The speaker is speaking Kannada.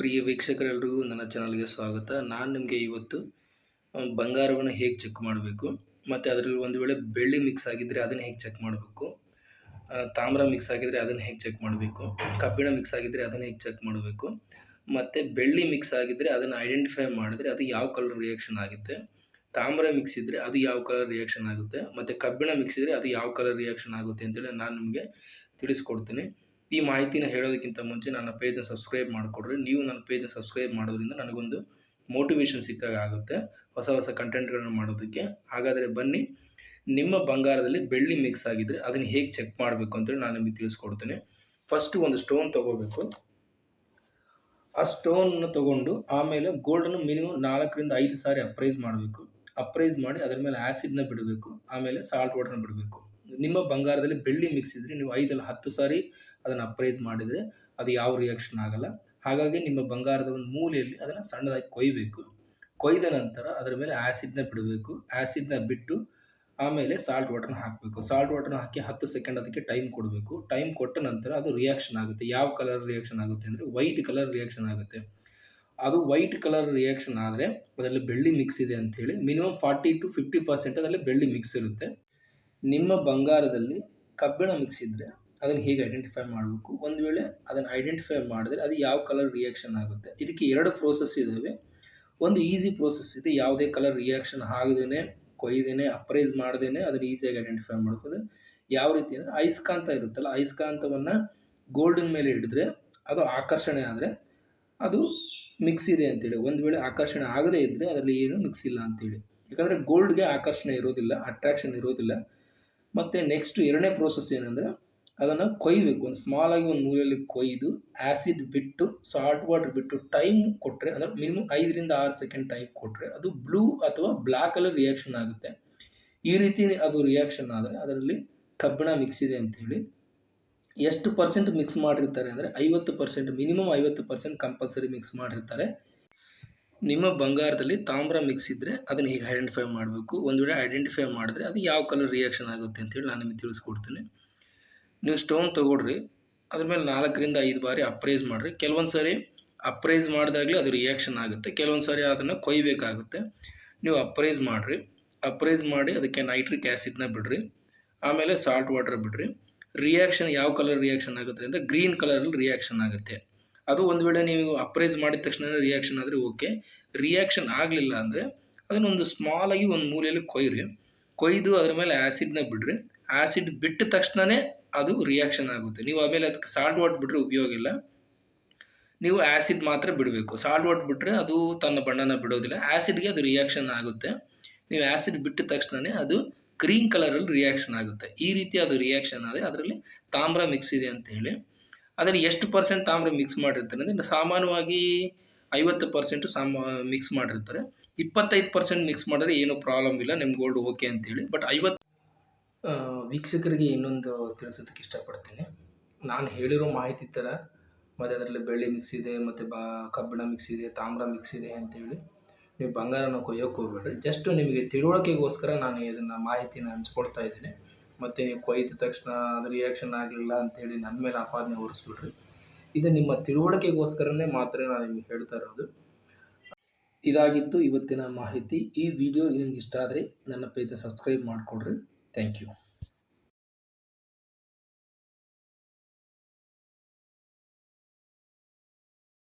ಪ್ರಿಯ ವೀಕ್ಷಕರೆಲ್ಲರಿಗೂ ನನ್ನ ಚಾನಲ್ಗೆ ಸ್ವಾಗತ. ನಾನು ನಿಮಗೆ ಇವತ್ತು ಬಂಗಾರವನ್ನು ಹೇಗೆ ಚೆಕ್ ಮಾಡಬೇಕು, ಮತ್ತು ಅದರಲ್ಲಿ ಒಂದು ವೇಳೆ ಬೆಳ್ಳಿ ಮಿಕ್ಸ್ ಆಗಿದ್ದರೆ ಅದನ್ನು ಹೇಗೆ ಚೆಕ್ ಮಾಡಬೇಕು ತಾಮ್ರ ಮಿಕ್ಸ್ ಆಗಿದ್ದರೆ ಅದನ್ನು ಹೇಗೆ ಚೆಕ್ ಮಾಡಬೇಕು, ಕಬ್ಬಿಣ ಮಿಕ್ಸ್ ಆಗಿದ್ದರೆ ಅದನ್ನು ಹೇಗೆ ಚೆಕ್ ಮಾಡಬೇಕು, ಮತ್ತು ಬೆಳ್ಳಿ ಮಿಕ್ಸ್ ಆಗಿದ್ದರೆ ಅದನ್ನು ಐಡೆಂಟಿಫೈ ಮಾಡಿದ್ರೆ ಅದು ಯಾವ ಕಲರ್ ರಿಯಾಕ್ಷನ್ ಆಗುತ್ತೆ, ತಾಮ್ರ ಮಿಕ್ಸ್ ಇದ್ದರೆ ಅದು ಯಾವ ಕಲರ್ ರಿಯಾಕ್ಷನ್ ಆಗುತ್ತೆ, ಮತ್ತು ಕಬ್ಬಿಣ ಮಿಕ್ಸ್ ಇದ್ದರೆ ಅದು ಯಾವ ಕಲರ್ ರಿಯಾಕ್ಷನ್ ಆಗುತ್ತೆ ಅಂತೇಳಿ ನಾನು ನಿಮಗೆ ತಿಳಿಸ್ಕೊಡ್ತೀನಿ. ಈ ಮಾಹಿತಿನ ಹೇಳೋದಕ್ಕಿಂತ ಮುಂಚೆ ನನ್ನ ಪೇಜ್ನ ಸಬ್ಸ್ಕ್ರೈಬ್ ಮಾಡಿಕೊಡ್ರಿ. ನೀವು ನನ್ನ ಪೇಜ್ನ ಸಬ್ಸ್ಕ್ರೈಬ್ ಮಾಡೋದ್ರಿಂದ ನನಗೊಂದು ಮೋಟಿವೇಶನ್ ಸಿಕ್ಕಾಗ ಆಗುತ್ತೆ ಹೊಸ ಹೊಸ ಕಂಟೆಂಟ್ಗಳನ್ನು ಮಾಡೋದಕ್ಕೆ. ಹಾಗಾದರೆ ಬನ್ನಿ, ನಿಮ್ಮ ಬಂಗಾರದಲ್ಲಿ ಬೆಳ್ಳಿ ಮಿಕ್ಸ್ ಆಗಿದ್ದರೆ ಅದನ್ನು ಹೇಗೆ ಚೆಕ್ ಮಾಡಬೇಕು ಅಂತೇಳಿ ನಾನು ನಿಮಗೆ ತಿಳಿಸ್ಕೊಡ್ತೇನೆ. ಫಸ್ಟು ಒಂದು ಸ್ಟೋನ್ ತೊಗೋಬೇಕು. ಆ ಸ್ಟೋನ್ನ ತೊಗೊಂಡು ಆಮೇಲೆ ಗೋಲ್ಡನ್ನು ಮಿನಿಮಮ್ ನಾಲ್ಕರಿಂದ ಐದು ಸಾರಿ ಅಪ್ರೈಸ್ ಮಾಡಬೇಕು. ಅಪ್ರೈಸ್ ಮಾಡಿ ಅದರ ಮೇಲೆ ಆ್ಯಸಿಡ್ನ ಬಿಡಬೇಕು. ಆಮೇಲೆ ಸಾಲ್ಟ್ ವಾಟರ್ನ ಬಿಡಬೇಕು. ನಿಮ್ಮ ಬಂಗಾರದಲ್ಲಿ ಬೆಳ್ಳಿ ಮಿಕ್ಸ್ ಇದ್ದರೆ ನೀವು ಐದಲ್ಲಿ ಹತ್ತು ಸಾರಿ ಅದನ್ನು ಅಪ್ರೈಸ್ ಮಾಡಿದರೆ ಅದು ಯಾವ ರಿಯಾಕ್ಷನ್ ಆಗಲ್ಲ. ಹಾಗಾಗಿ ನಿಮ್ಮ ಬಂಗಾರದ ಒಂದು ಮೂಲೆಯಲ್ಲಿ ಅದನ್ನು ಸಣ್ಣದಾಗಿ ಕೊಯ್ಬೇಕು. ಕೊಯ್ದ ನಂತರ ಅದರ ಮೇಲೆ ಆ್ಯಸಿಡ್ನ ಬಿಡಬೇಕು. ಆ್ಯಸಿಡ್ನ ಬಿಟ್ಟು ಆಮೇಲೆ ಸಾಲ್ಟ್ ವಾಟರ್ನ ಹಾಕಬೇಕು. ಸಾಲ್ಟ್ ವಾಟರ್ನ ಹಾಕಿ ಹತ್ತು ಸೆಕೆಂಡ್ ಅದಕ್ಕೆ ಟೈಮ್ ಕೊಡಬೇಕು. ಟೈಮ್ ಕೊಟ್ಟ ನಂತರ ಅದು ರಿಯಾಕ್ಷನ್ ಆಗುತ್ತೆ. ಯಾವ ಕಲರ್ ರಿಯಾಕ್ಷನ್ ಆಗುತ್ತೆ ಅಂದರೆ ವೈಟ್ ಕಲರ್ ರಿಯಾಕ್ಷನ್ ಆಗುತ್ತೆ. ಅದು ವೈಟ್ ಕಲರ್ ರಿಯಾಕ್ಷನ್ ಆದರೆ ಅದರಲ್ಲಿ ಬೆಳ್ಳಿ ಮಿಕ್ಸ್ ಇದೆ ಅಂಥೇಳಿ minimum forty to fifty percent ಅದರಲ್ಲಿ ಬೆಳ್ಳಿ ಮಿಕ್ಸ್ ಇರುತ್ತೆ. ನಿಮ್ಮ ಬಂಗಾರದಲ್ಲಿ ಕಬ್ಬಿಣ ಮಿಕ್ಸ್ ಇದ್ದರೆ ಅದನ್ನು ಹೇಗೆ ಐಡೆಂಟಿಫೈ ಮಾಡಬೇಕು? ಒಂದು ವೇಳೆ ಅದನ್ನು ಐಡೆಂಟಿಫೈ ಮಾಡಿದ್ರೆ ಅದು ಯಾವ ಕಲರ್ ರಿಯಾಕ್ಷನ್ ಆಗುತ್ತೆ? ಇದಕ್ಕೆ ಎರಡು ಪ್ರೋಸೆಸ್ ಇದ್ದಾವೆ ಒಂದು ಈಸಿ ಪ್ರೋಸೆಸ್ ಇದೆ, ಯಾವುದೇ ಕಲರ್ ರಿಯಾಕ್ಷನ್ ಆಗದೇನೆ, ಕೊಯ್ದೇನೆ ಅಪ್ರೈಸ್ ಮಾಡ್ದೇನೆ ಅದನ್ನು ಈಸಿಯಾಗಿ ಐಡೆಂಟಿಫೈ ಮಾಡ್ಬೋದು. ಯಾವ ರೀತಿ ಅಂದರೆ ಐಸ್ಕಾಂತ ಇರುತ್ತಲ್ಲ, ಐಸ್ಕಾಂತವನ್ನು ಗೋಲ್ಡಿನ ಮೇಲೆ ಹಿಡಿದ್ರೆ ಅದು ಆಕರ್ಷಣೆ ಆದರೆ ಅದು ಮಿಕ್ಸ್ ಇದೆ ಅಂತೇಳಿ. ಒಂದು ವೇಳೆ ಆಕರ್ಷಣೆ ಆಗದೇ ಇದ್ದರೆ ಅದರಲ್ಲಿ ಏನು ಮಿಕ್ಸ್ ಇಲ್ಲ ಅಂತೇಳಿ. ಯಾಕಂದರೆ ಗೋಲ್ಡ್ಗೆ ಆಕರ್ಷಣೆ ಇರೋದಿಲ್ಲ ಅಟ್ರಾಕ್ಷನ್ ಇರೋದಿಲ್ಲ. ಮತ್ತು ನೆಕ್ಸ್ಟ್ ಎರಡನೇ ಪ್ರೋಸೆಸ್ ಏನಂದರೆ ಅದನ್ನು ಕೊಯ್ಬೇಕು. ಒಂದು ಸ್ಮಾಲ್ ಆಗಿ ಒಂದು ಮೂಲೆಯಲ್ಲಿ ಕೊಯ್ದು ಆ್ಯಸಿಡ್ ಬಿಟ್ಟು ಸಾಲ್ಟ್ ವಾಟರ್ ಬಿಟ್ಟು ಟೈಮ್ ಕೊಟ್ಟರೆ ಅಂದರೆ ಮಿನಿಮಮ್ ಐದರಿಂದ ಆರು ಸೆಕೆಂಡ್ ಟೈಮ್ ಕೊಟ್ಟರೆ ಅದು ಬ್ಲೂ ಅಥವಾ ಬ್ಲ್ಯಾಕ್ ಕಲರ್ ರಿಯಾಕ್ಷನ್ ಆಗುತ್ತೆ. ಈ ರೀತಿ ಅದು ರಿಯಾಕ್ಷನ್ ಆದರೆ ಅದರಲ್ಲಿ ಕಬ್ಬಿಣ ಮಿಕ್ಸ್ ಇದೆ ಅಂತೇಳಿ ಎಷ್ಟು ಪರ್ಸೆಂಟ್ ಮಿಕ್ಸ್ ಮಾಡಿರ್ತಾರೆ ಅಂದರೆ ಐವತ್ತು ಪರ್ಸೆಂಟ್ ಮಿನಿಮಮ್ ಐವತ್ತು ಪರ್ಸೆಂಟ್ ಕಂಪಲ್ಸರಿ ಮಿಕ್ಸ್ ಮಾಡಿರ್ತಾರೆ. ನಿಮ್ಮ ಬಂಗಾರದಲ್ಲಿ ತಾಮ್ರ ಮಿಕ್ಸ್ ಇದ್ದರೆ ಅದನ್ನು ಹೀಗೆ ಐಡೆಂಟಿಫೈ ಮಾಡಬೇಕು? ಒಂದು ವೇಳೆ ಐಡೆಂಟಿಫೈ ಮಾಡಿದ್ರೆ ಅದು ಯಾವ ಕಲರ್ ರಿಯಾಕ್ಷನ್ ಆಗುತ್ತೆ ಅಂತೇಳಿ ನಾನು ನಿಮಗೆ ತಿಳಿಸ್ಕೊಡ್ತೀನಿ. ನೀವು ಸ್ಟೋನ್ ತೊಗೊಳ್ರಿ ಅದ್ರ ಮೇಲೆ ನಾಲ್ಕರಿಂದ ಐದು ಬಾರಿ ಅಪ್ರೈಸ್ ಮಾಡಿರಿ. ಕೆಲವೊಂದು ಸಾರಿ ಅಪ್ರೈಸ್ ಮಾಡಿದಾಗಲೇ ಅದು ರಿಯಾಕ್ಷನ್ ಆಗುತ್ತೆ. ಕೆಲವೊಂದು ಸಾರಿ ಅದನ್ನು ಕೊಯ್ಬೇಕಾಗುತ್ತೆ. ನೀವು ಅಪ್ರೈಸ್ ಮಾಡಿರಿ. ಅಪ್ರೈಸ್ ಮಾಡಿ ಅದಕ್ಕೆ ನೈಟ್ರಿಕ್ ಆ್ಯಸಿಡ್ನ ಬಿಡ್ರಿ. ಆಮೇಲೆ ಸಾಲ್ಟ್ ವಾಟರ್ ಬಿಡ್ರಿ. ರಿಯಾಕ್ಷನ್ ಯಾವ ಕಲರ್ ರಿಯಾಕ್ಷನ್ ಆಗುತ್ತೆ ಅಂದರೆ ಗ್ರೀನ್ ಕಲರಲ್ಲಿ ರಿಯಾಕ್ಷನ್ ಆಗುತ್ತೆ. ಅದು ಒಂದು ವೇಳೆ ನೀವು ಅಪ್ರೈಸ್ ಮಾಡಿದ ತಕ್ಷಣ ರಿಯಾಕ್ಷನ್ ಆದರೆ ಓಕೆ ರಿಯಾಕ್ಷನ್ ಆಗಲಿಲ್ಲ ಅಂದರೆ ಅದನ್ನೊಂದು ಸ್ಮಾಲಾಗಿ ಒಂದು ಮೂಲೆಯಲ್ಲಿ ಕೊಯ್ರಿ. ಕೊಯ್ದು ಅದ್ರ ಮೇಲೆ ಆ್ಯಸಿಡ್ನ ಬಿಡ್ರಿ. ಆ್ಯಸಿಡ್ ಬಿಟ್ಟ ತಕ್ಷಣವೇ ಅದು ರಿಯಾಕ್ಷನ್ ಆಗುತ್ತೆ. ನೀವು ಆಮೇಲೆ ಅದಕ್ಕೆ ಸಾಲ್ಟ್ ವಾಟ್ ಬಿಟ್ಟರೆ ಉಪಯೋಗ ಇಲ್ಲ. ನೀವು ಆ್ಯಸಿಡ್ ಮಾತ್ರ ಬಿಡಬೇಕು. ಸಾಲ್ಟ್ ವಾಟ್ ಬಿಟ್ಟರೆ ಅದು ತನ್ನ ಬಣ್ಣನ ಬಿಡೋದಿಲ್ಲ. ಆ್ಯಸಿಡ್ಗೆ ಅದು ರಿಯಾಕ್ಷನ್ ಆಗುತ್ತೆ. ನೀವು ಆ್ಯಸಿಡ್ ಬಿಟ್ಟ ತಕ್ಷಣವೇ ಅದು ಗ್ರೀನ್ ಕಲರಲ್ಲಿ ರಿಯಾಕ್ಷನ್ ಆಗುತ್ತೆ. ಈ ರೀತಿ ಅದು ರಿಯಾಕ್ಷನ್ ಆದರೆ ಅದರಲ್ಲಿ ತಾಮ್ರ ಮಿಕ್ಸ್ ಇದೆ ಅಂತ ಹೇಳಿ. ಅದರಲ್ಲಿ ಎಷ್ಟು ಪರ್ಸೆಂಟ್ ತಾಮ್ರ ಮಿಕ್ಸ್ ಮಾಡಿರ್ತಾರೆ ಅಂದರೆ ಸಾಮಾನ್ಯವಾಗಿ ಐವತ್ತು ಪರ್ಸೆಂಟು ಸಾಮ ಮಿಕ್ಸ್ ಮಾಡಿರ್ತಾರೆ. ಇಪ್ಪತ್ತೈದು ಪರ್ಸೆಂಟ್ ಮಿಕ್ಸ್ ಮಾಡಿದ್ರೆ ಏನೂ ಪ್ರಾಬ್ಲಮ್ ಇಲ್ಲ ನಿಮ್ಮ ಗೋಲ್ಡ್ ಓಕೆ ಅಂತೇಳಿ. ಬಟ್ ಐವತ್ತು ವೀಕ್ಷಕರಿಗೆ ಇನ್ನೊಂದು ತಿಳಿಸೋದಕ್ಕೆ ಇಷ್ಟಪಡ್ತೀನಿ. ನಾನು ಹೇಳಿರೋ ಮಾಹಿತಿ ಥರ ಮತ್ತು ಅದರಲ್ಲಿ ಬೆಳ್ಳಿ ಮಿಕ್ಸ್ ಇದೆ, ಮತ್ತು ಬಾ, ಕಬ್ಬಿಣ ಮಿಕ್ಸ್ ಇದೆ, ತಾಮ್ರ ಮಿಕ್ಸ್ ಇದೆ ಅಂತೇಳಿ ನೀವು ಬಂಗಾರನ ಕೊಯ್ಯೋಕೆ ಹೋಗ್ಬೇಡ್ರಿ. ಜಸ್ಟ್ ನಿಮಗೆ ತಿಳುವಳಿಕೆಗೋಸ್ಕರ ನಾನು ಇದನ್ನು ಮಾಹಿತಿನ ಹಂಚ್ಕೊಡ್ತಾ ಇದ್ದೀನಿ. ಮತ್ತು ಕೊಯ್ದ ತಕ್ಷಣ ಅದು ರಿಯಾಕ್ಷನ್ ಆಗಲಿಲ್ಲ ಅಂತೇಳಿ ನನ್ನ ಮೇಲೆ ಆಪಾದನೆ ಹೊರಿಸ್ಬಿಡ್ರಿ ಇದು ನಿಮ್ಮ ತಿಳುವಳಿಕೆಗೋಸ್ಕರನೇ ಮಾತ್ರ ನಾನು ನಿಮಗೆ ಹೇಳ್ತಾ ಇರೋದು. ಇದಾಗಿತ್ತು ಇವತ್ತಿನ ಮಾಹಿತಿ. ಈ ವಿಡಿಯೋ ನಿಮ್ಗೆ ಇಷ್ಟ ಆದರೆ ನನ್ನ ಪೇಜ್ ಸಬ್ಸ್ಕ್ರೈಬ್ ಮಾಡಿಕೊಡ್ರಿ. Thank you